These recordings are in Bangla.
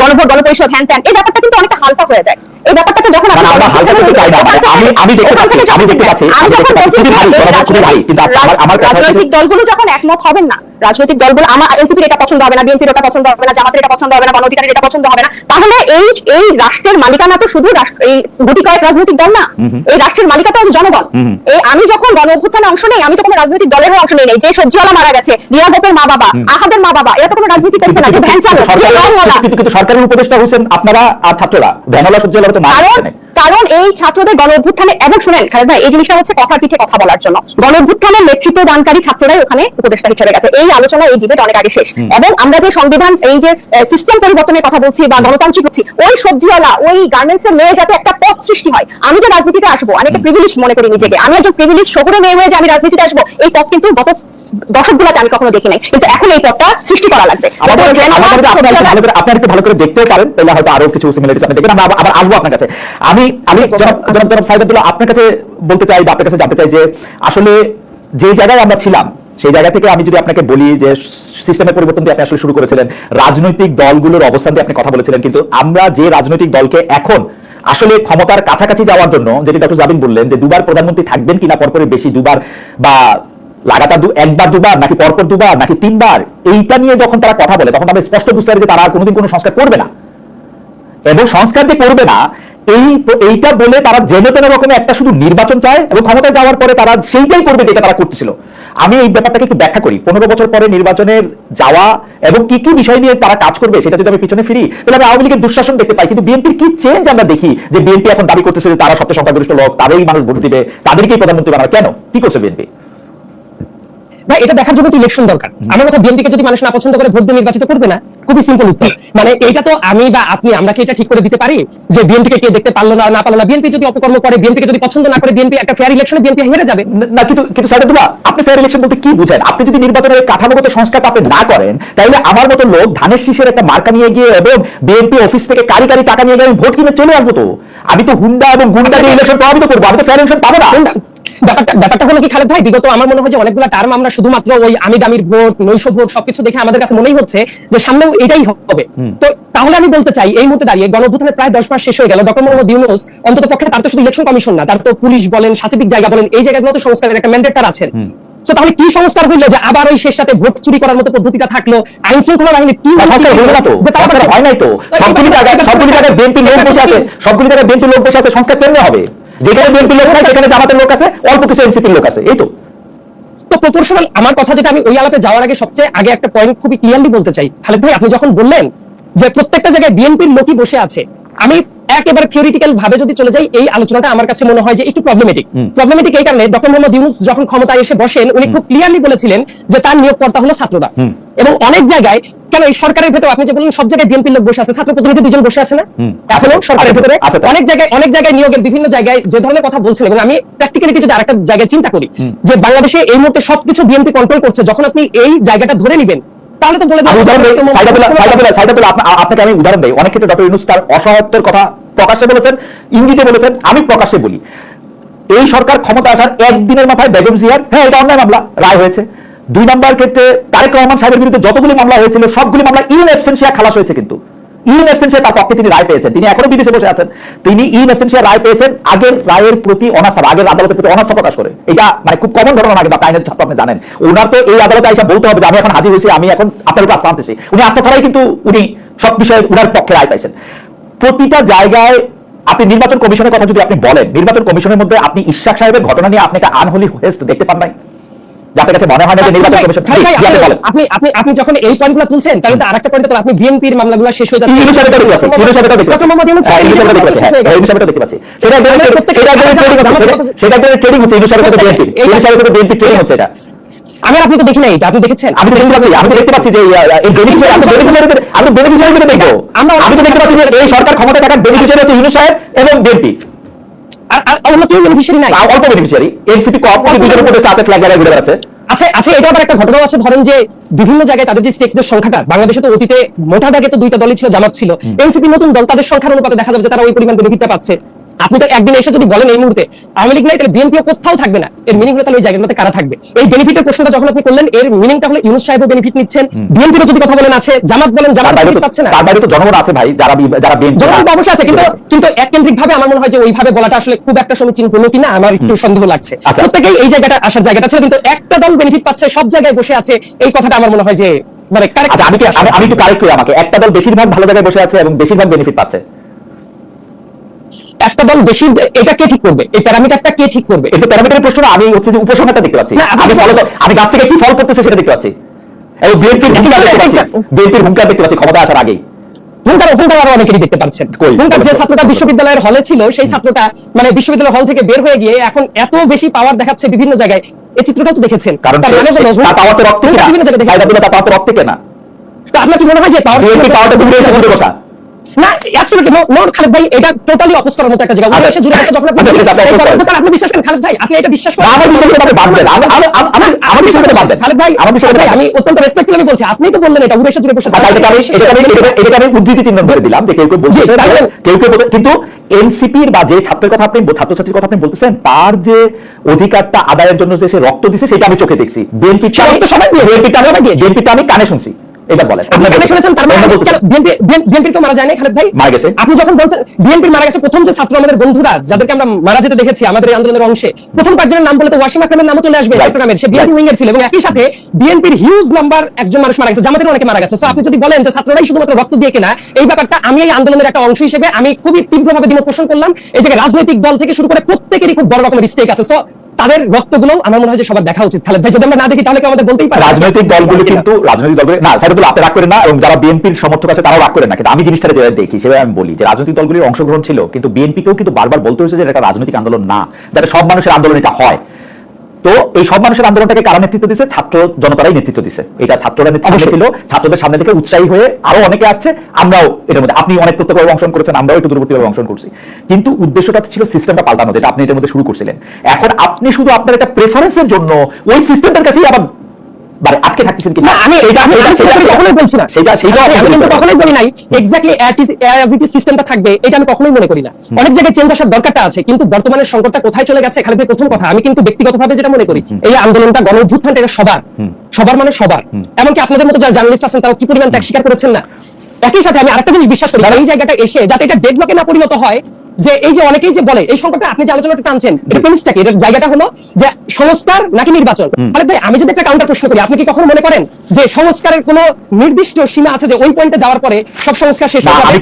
গণভোট গণপরিষদ হ্যান ত্যান এই ব্যাপারটা কিন্তু অনেকটা হালকা হয়ে যায়। এই ব্যাপারটাকে যখন আমরা হালকা করতে চাই না। আমি- আমি দেখতে পাচ্ছি, আমি দেখতে পাচ্ছি, আমি যখন বলছি খুবই ভারী, খুবই ভারী। কিন্তু আমার- আমার রাজনৈতিক দলগুলো যখন একমত হবেন না রাজনৈতিক দলগুলো আমার এনসিপির এটা পছন্দ হবে না বিএনপির ওটা পছন্দ হবে না জামাতের এটা পছন্দ হবে না এটা পছন্দ হবে না তাহলে এই এই রাষ্ট্রের মালিকানা তো শুধু এই গুটি কয়েক রাজনৈতিক দল না। এই রাষ্ট্রের মালিকা তো জনগণ। এই আমি যখন গণ অভ্যুত্থানে অংশ নেই আমি তো কোনো রাজনৈতিক দলের অংশ নেই যে সবজিওয়ালা মারা গেছে রিয়া গোপের মা বাবা আহাদের মা বাবা এরা তো কোনো রাজনীতি করছে না যে ভ্যান চালক সরকারের- কিন্তু সরকারের উপদেষ্টা হোসেন আপনারা আর ছাত্ররা। ভ্যানওয়ালা হলে তো না কারণ কারণ এই ছাত্রদের গণ অভ্যুত্থানে এবং শুনেন খালেদ ভাই এই জিনিসটা হচ্ছে কথার পিঠে কথা বলার জন্য। গণ অভ্যুত্থানের নেতৃত্ব দানকারী ছাত্ররাই ওখানে উপদেষ্টা হিসেবে গেছে। এই আলোচনা এই ডিবেট অনেক আগে শেষ। এবং আমরা যে সংবিধান এই যে সিস্টেম পরিবর্তনের কথা বলছি বা গণতান্ত্রিক বলছি ওই সবজিওয়ালা ওই গার্মেন্টস এর মেয়ে যাতে একটা পথ সৃষ্টি হয়। আমি যে রাজনীতিতে আসব আমি একটা প্রিভিলেজ মনে করি নিজেকে। আমি একজন প্রিভিলেজ শহুরে মেয়ে হয়ে যে আমি রাজনীতিতে আসব এই পথ কিন্তু গত দশকগুলোতে আমি কখনো দেখি নাই কিন্তু এখন এই পথটা সৃষ্টি করা লাগবে। আমাদের যাতে আমাদের ভ্যানওয়ালা, যদি আপনি একটু ভালো করে দেখতেও পারেন তাহলে হয়তো আরও কিছু সিমিলারিটিস আপনি দেখবেন আমরা আবার আসব আপনার কাছে। আমি আমি সাইদুল্লাহ আপনার কাছে বলতে চাই বা আপনার কাছে জানতে চাই যে আসলে যে জায়গায় আমরা ছিলাম সেই জায়গা থেকে আমি যদি আপনাকে বলি যে সিস্টেমের পরিবর্তন দিয়ে আপনি আসলে শুরু করেছিলেন রাজনৈতিক দলগুলোর অবস্থান দিয়ে আপনি কথা বলেছিলেন কিন্তু আমরা যে রাজনৈতিক দলকে এখন আসলে ক্ষমতার কাছাকাছি যাওয়ার জন্য যেটি ডক্টর জাবিন বললেন যে দুবার প্রধানমন্ত্রী থাকবেন কিনা পরপরই বেশি দুবার বা লাগাতার দু একবার দুবার নাকি পরপর দুবার নাকি তিনবার এইটা নিয়ে যখন তারা কথা বলে তখন আমরা স্পষ্ট বুঝতে পারি যে তারা কোনোদিন কোনো সংস্কার করবে না। এবং সংস্কার যে করবে না এই এইটা বলে তারা জেনে তেনে রকমে একটা শুধু নির্বাচন চায় এবং ক্ষমতায় যাওয়ার পরে তারা সেইটাই করবে যেটা তারা করতেছিল। আমি এই ব্যাপারটাকে একটু ব্যাখ্যা করি। পনেরো বছর পরে নির্বাচনের যাওয়া এবং কি কি বিষয় নিয়ে তারা কাজ করবে সেটা যদি আমি পিছনে ফিরি, তাহলে আমি আওয়ামী লীগের দুঃশাসন দেখতে পাই। কিন্তু বিএনপির কি চেঞ্জ আমরা দেখি যে বিএনপি এখন দাবি করতেছে যে তারা সবচেয়ে সংখ্যাগরিষ্ঠ লোক, তাদেরই মানুষ ভোট দিবে, তাদেরকেই প্রধানমন্ত্রী বানাবে? কেন? কি করছে বিএনপি? ভাই এটা দেখার জন্য তো ইলেকশন দরকার। আমার মতো বিএনপিকে যদি মানুষ না পছন্দ করে ভোট দিয়ে নির্বাচিত করবে না খুবই সিম্পল উত্তর। মানে এটা তো আমি বা আপনি আমরা কি এটা ঠিক করে দিতে পারি? যে বিএনপিকে কে দেখতে পারল না না পারল না বিএনপি যদি অপকর্ম করে বিএনপিকে যদি পছন্দ না করে বিএনপি একটা ফেয়ার ইলেকশনে বিএনপি হেরে যাবে। না কিন্তু কিন্তু সাইদুল্লাহ আপনি ফেয়ার ইলেকশন বলতে কি বুঝেন? আপনি যদি নির্বাচনের কাঠামোগত সংস্কার আপনি না করেন তাহলে আমার মতো লোক ধানের শীষের একটা মার্কা নিয়ে গিয়ে এবং বিএনপি অফিস থেকে কারি কারি টাকা নিয়ে গিয়ে আমি ভোট কিনে চলে আসব তো। আমি তো হুন্ডা এবং গুন্ডা দিয়ে ইলেকশন প্রভাবিত করব আমি তো ফেয়ার ইলেকশন পাবো না? ব্যাপারটা ব্যাপারটা হলো কি খালেদ ভাই? বিগত আমার মনে হয় যে অনেকগুলো টার্ম আমরা শুধুমাত্র ওই আমি দামির ভোট নৈশ ভোট সবকিছু দেখে আমাদের কাছে মনেই হচ্ছে যে সামনেও এটাই হবে। তো তাহলে আমি বলতে চাই এই মুহূর্তে দাঁড়িয়ে গণঅভ্যুত্থানের প্রায় দশ মাস শেষ হয়ে গেল। ডক্টর মোহাম্মদ ইউনুস অন্তত পক্ষে তার তো শুধু ইলেকশন কমিশন না তার তো পুলিশ বলেন সাচিবিক জায়গা বলেন এই জায়গাগুলোতে সংস্কারের একটা ম্যান্ডেট তার আছেন। তো তাহলে কি সংস্কার হইল যে আবার ওই শেষটাতে ভোট চুরি করার মতো পদ্ধতিটা থাকল? আইন শৃঙ্খলা বাহিনী কি সংস্কার তো। যে তারা হয় নাই তো। সবগুলি জায়গায় সবগুলি জায়গায় বিএনপি লোক বসে আছে। সবগুলি জায়গায় বিএনপি লোক বসে আছে। সংস্কার কেমনে হবে? যেখানে বিএনপি লোক নাই সেখানে জামাতের লোক আছে অল্প কিছু এনসিপির লোক আছে এই তো। তো প্রপোর্শনাল আমার কথা যেটা আমি ওই আলাপে যাওয়ার আগে সবচেয়ে আগে একটা পয়েন্ট খুবই ক্লিয়ারলি বলতে চাই। খালেদ ভাই আপনি যখন বললেন যে প্রত্যেকটা জায়গায় বিএনপির লোকই বসে আছে আমি একেবারে থিওরিটিক্যাল ভাবে যদি চলে যাই এই আলোচনাটা আমার কাছে মনে হয় যে একটু প্রবলেমেটিক প্রবলেমেটিক এই কারণে ডক্টর মোহাম্মদ ইউনুস যখন ক্ষমতায় এসে বসেন উনি খুব ক্লিয়ারলি বলেছিলেন যে তার নিয়োগকর্তা হলো ছাত্ররা এবং অনেক জায়গায় কেন এই সরকারের ভেতর আপনি যে বললেন সব জায়গায় বিএনপির লোক বসে আছে ছাত্র প্রতিনিধি দুজন বসে আছে না? এখনও সরকারের ভেতরে অনেক জায়গায় অনেক জায়গায় নিয়োগের বিভিন্ন জায়গায় যে ধরনের কথা বলছেন এবং আমি প্র্যাকটিক্যালিটি যদি আরেকটা জায়গায় চিন্তা করি যে বাংলাদেশে এই মুহূর্তে সবকিছু বিএনপি কন্ট্রোল করছে যখন আপনি এই জায়গাটা ধরে নেবেন তাহলে তো বলে আপনাকে আমি উদাহরণ দেই। অনেক ক্ষেত্রে ডক্টর ইউনুস তার অসহায়ত্বের কথা প্রকাশ্যে বলেছেন ইঙ্গিতে বলেছেন আমি প্রকাশ্যে বলি এই সরকার ক্ষমতা আসার একদিনের মাথায় বেগম জিয়ার হ্যাঁ এটা অন্যায় মামলা রায় হয়েছে। দুই নম্বর ক্ষেত্রে তারেক রহমান সাহেবের বিরুদ্ধে যতগুলি মামলা হয়েছিল, সবগুলি মামলা ইন অ্যাবসেন্সিয়া খালাস হয়েছে কিন্তু। ইন অ্যাবসেন্সিয়া তার পক্ষে তিনি রায় পেয়েছেন। তিনি এখনও বিদেশে বসে আছেন। তিনি ইন অ্যাবসেন্সিয়া রায় পেয়েছেন আগের রায়ের প্রতি অনাস্থা, আগের আদালতের প্রতি অনাস্থা প্রকাশ করে। এটা মানে খুব কমন ঘটনা আগে বা আইনের ছাত্র আপনি জানেন। ওনার তো এই আদালতে আইসা বলতে হবে যে আমি এখন হাজির হয়েছি, আমি এখন আপনার উপর আস্থা আনতেছি। উনি আস্থা ছাড়াই কিন্তু উনি সব বিষয়ে উনার পক্ষে রায় পাইছেন। প্রতিটা জায়গায় আপনি নির্বাচন কমিশনের কথা যদি আপনি বলেন, নির্বাচন কমিশনের মধ্যে আপনি ইশাক সাহেবের ঘটনা নিয়ে আপনি একটা আনহলি হেস্ট দেখতে পান নাই? যাতে কাছে মনে হয় না যে নির্বাচন কমিশন আপনি আপনি আপনি আপনি যখন এই পয়েন্টগুলো তুলছেন তাহলে তো আরেকটা পয়েন্ট আপনি বিএনপির মামলাগুলো শেষ হয়ে যাচ্ছে। দেখতে পাচ্ছি, দেখতে পাচ্ছি। ইউনুস হ্যাঁ, দেখতে পাচ্ছি, হয়ে দেখতে পাচ্ছি। সেটা সেটা সেটা- হচ্ছে, হচ্ছে এটা। আমি আপনি তো দেখি নাই আপনি দেখেছেন? আমি দেখতে পাচ্ছি আমি দেখতে পাচ্ছি যে এই বেনিফিশিয়ারি আমি বেনিফিশিয়ারি আমি দেখব। আমরা- আমি তো দেখতে পাচ্ছি যে এই সরকার ক্ষমতা থাকার বেনিফিশিয়ারি হচ্ছে ইউনুস সাহেব এবং বিএনপি। আর অন্য কেউ বেনিফিশিয়ারি নাই? অল্প বেনিফিশিয়ারি এনসিপি কপ দুজনের উপরে আছে ফ্ল্যাগ লাগায় ঘুরে বেড়াচ্ছে। আচ্ছা আচ্ছা এটা আবার একটা ঘটনা আছে ধরেন যে বিভিন্ন জায়গায় তাদের যে স্টেকের সংখ্যাটা বাংলাদেশে তো অতীতে মোটা দাগে তো দুইটা দলই ছিল জামাত ছিল। এনসিপি নতুন দল তাদের সংখ্যার অনুপাতে দেখা যাবে যে তারা ওই পরিমাণ বেনিফিটটা পাচ্ছে। আপনি তো একদিন এসে যদি বলেন এই মুহূর্তে আওয়ামী লীগ নাই তাহলে বিএনপিও কোথাও থাকবে না। এর মিনিং হলো তাহলে ওই জায়গাগুলোতে কারা থাকবে? এই বেনিফিটের প্রশ্নটা যখন আপনি করলেন এর মিনিংটা হলো ইউনুস সাহেবও বেনিফিট নিচ্ছেন বিএনপিরও যদি কথা বলেন আছে জামাত বলেন জামাত বেনিফিট পাচ্ছে না। তার বাইরে তো জনগণ আছে ভাই যারা যারা বিএনপি জনগণ অবশ্যই আছে কিন্তু কিন্তু এককেন্দ্রিক ভাবে আমার মনে হয় যে ওইভাবে বলাটা আসলে খুব একটা সমীচীন হলো কিনা আমার একটু সন্দেহ লাগছে। আচ্ছা। প্রত্যেকেই এই জায়গাটা আসার জায়গাটা ছিল কিন্তু একটা দল বেনিফিট পাচ্ছে সব জায়গায় বসে আছে এই কথাটা আমার মনে হয় যে মানে আচ্ছা আমি আমি- আমি একটু কারেক্ট করি আমাকে। একটা দল বেশিরভাগ ভালো জায়গায় বসে আছে এবং বেশিরভাগ বেনিফিট পাচ্ছে। একটা দল বেশি এটা কে ঠিক করবে? এই প্যারামিটারটা কে ঠিক করবে? এটা প্যারামিটারের প্রশ্নটা আমি হচ্ছে যে উপসংহারটা দেখতে পাচ্ছি। না, আমি গাছ থেকে কি ফল করতেছে সেটা দেখতে পাচ্ছি। এবং বিএনপির হুঙ্কার দেখতে পাচ্ছি। বিএনপির হুঙ্কার দেখতে পাচ্ছি ক্ষমতা আসার আগেই। হুঙ্কার হুঙ্কার আরও অনেকেরই দেখতে পাচ্ছেন। হুঙ্কার যে ছাত্রটা বিশ্ববিদ্যালয়ের হলে ছিল সেই ছাত্রটা মানে বিশ্ববিদ্যালয়ের হল থেকে বের হয়ে গিয়ে এখন এত বেশি পাওয়ার দেখাচ্ছে বিভিন্ন জায়গায়। এই চিত্রটাও তো দেখেছেন। কারণ তার মানে হলো পাওয়ার রক্ত তো আপনার কি মনে হয় যে পাওয়ার পাওয়ারটা দূরে বসা না অ্যাবসলিউটলি নো নো খালেদ ভাই এটা টোটালি অপোজ মতো একটা জায়গা আচ্ছা। উদ্দেশ্যে জুড়ে আছে যখন আপনি আচ্ছা, ঠিক আছে, আপনি এই oppose করেন। গণতন্ত্র আপনি বিশ্বাস করেন খালেদ ভাই আপনি এটা বিশ্বাস না, আমার বিষয়টা আপনি বাদ দেন। আমি- আমি- আমি- আমি- বাদ দেন। খালেদ ভাই আমার বিষয়টা খালেদ ভাই, বাদ দেন। আমি অত্যন্ত রেসপেক্টফুলি বলছি আপনি তো বললেন এটা জুড়ে বসে আচ্ছা, আমি- আমি- আমি উদ্ধৃতি চিহ্ন ধরে দিলাম যে কেউ কেউ বলছে কেউ কেউ কিন্তু এনসিপির বা যে ছাত্রের কথা আপনি ছাত্রছাত্রীর কথা আপনি বলতেছেন তার যে অধিকারটা আদায়ের জন্য যে সে রক্ত দিছে সেটা আমি চোখে দেখছি বিএনপি সবাই। বিএনপিটা আমি কানে শুনছি এবার বলেন। আপনি শুনেছেন তার মানে অন্য বিএনপি তো মারা যায় না খালেদ ভাই? মারা গেছে। আপনি যখন বলছেন বিএনপির মারা গেছে প্রথম যে ছাত্র আমাদের বন্ধুরা যাদেরকে আমরা মারা যেতে দেখেছি আমাদের আন্দোলনের অংশে প্রথম পাঁচজনের নাম বলে ওয়াসিম আকরামের নামও চলে আসবে Right. সে বিএনপি উইং ছিল এবং একই সাথে বিএনপির হিউজ নাম্বার একজন মানুষ মারা গেছে জামাতের অনেকে মারা গেছে। আপনি যদি বলেন যে ছাত্ররাই শুধুমাত্র রক্ত দিয়ে কেনা এই ব্যাপারটা আমি এই আন্দোলনের একটা অংশ হিসেবে আমি খুবই তীব্রভাবে দ্বিমত পোষণ করলাম। এই জায়গায় রাজনৈতিক দল থেকে শুরু করে প্রত্যেকেরই খুব বড় রকমের স্টেক আছে। সো তাদের রক্তগুলো আমার মনে হয় যে সবার দেখা উচিত। তাহলে ভাই যদি আমরা না দেখি তাহলে কি আমাদের বলতেই পারি রাজনৈতিক দলগুলো কিন্তু রাজনৈতিক দলগুলো না সাইদুল আপনি রাগ করেন না এবং যারা বিএনপির সমর্থক আছে তারাও রাগ করেন না। কিন্তু আমি জিনিসটা যেটা দেখি সেভাবে আমি বলি যে রাজনৈতিক দলগুলির অংশগ্রহণ ছিল কিন্তু বিএনপিকেও কিন্তু বারবার বলতে হয়েছে যে এটা একটা রাজনৈতিক আন্দোলন না যাতে সব মানুষের আন্দোলন এটা হয়। তো এই সব মানুষের আন্দোলনটাকে কারা নেতৃত্ব দিচ্ছে ছাত্র জনতারাই নেতৃত্ব দিচ্ছে এটা ছাত্ররা নেতৃত্ব ছিল ছাত্রদের সামনে থেকে উৎসাহী হয়ে আরও অনেকে আসছে। আমরাও এটার মধ্যে আপনি অনেক প্রত্যক্ষভাবে অংশগ্রহণ করেছেন আমরাও একটু দূরবর্তীভাবে অংশগ্রহণ করছি। কিন্তু উদ্দেশ্যটা ছিল সিস্টেমটা পাল্টানো যেটা আপনি এটার মধ্যে শুরু করছিলেন। এখন আপনি শুধু আপনার একটা প্রেফারেন্সের জন্য ওই সিস্টেমটার কাছেই আবার মানে আটকে থাকতেছেন কি? আমি এটা আমি এটা- আমি সেটা- সেটা কখনোই বলছি না। সেটা সেটা আমি আমি কিন্তু কখনোই বলি নাই এক্স্যাক্টলি অ্যাজ ইট সিস্টেমটা থাকবে এটা আমি কখনোই মনে করি না। অনেক জায়গায় চেঞ্জ আসার দরকারটা আছে কিন্তু বর্তমানের সংকটটা কোথায় চলে গেছে ভাই, প্রথম কথা আমি কিন্তু ব্যক্তিগতভাবে যেটা মনে করি এই আন্দোলনটা এটা সবার। সবার মানে সবার। এমনকি আপনাদের মতো যারা জার্নালিস্ট আছেন তারা কি পরিমাণ ত্যাগ স্বীকার করেছেন না? একই সাথে আমি আরেকটা জিনিস বিশ্বাস করি এই জায়গাটা এসে যাতে এটা ডেডলকে না পরিণত হয় যে এই যে অনেকেই যে বলে এই সংকটটা আপনি যে আলোচনাটা টানছেন এটা প্রেমিসটা কি এটার জায়গাটা হলো যে সংস্কার নাকি নির্বাচন? খালেদ ভাই আমি যদি একটা কাউন্টার প্রশ্ন করি আপনি কি কখনো মনে করেন যে সংস্কারের কোনো নির্দিষ্ট সীমা আছে যে ওই পয়েন্টে যাওয়ার পরে সব সংস্কার শেষ হয়ে আমি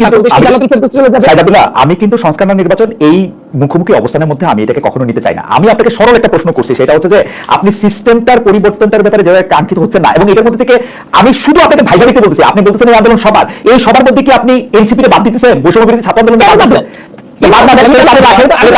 যাবে? কিন্তু সংস্কার না নির্বাচন এই মুখোমুখি অবস্থানের মধ্যে আমি এটাকে কখনো নিতে চাই না। আমি আপনাকে সরল একটা প্রশ্ন করছি সেটা হচ্ছে যে আপনি সিস্টেমটার পরিবর্তনটার ব্যাপারে যেভাবে কাঙ্ক্ষিত হচ্ছে না এবং এটার মধ্যে থেকে আমি শুধু আপনাকে ভাইবা দিতে বলতেছি আপনি বলতেছেন এই আন্দোলন সবার এই সবার মধ্যে কি আপনি এনসিপি বাদ দিতেছেন বৈষম্য বিরোধী ছাত্র আন্দোলন বাদ না তাহলে- তাহলে-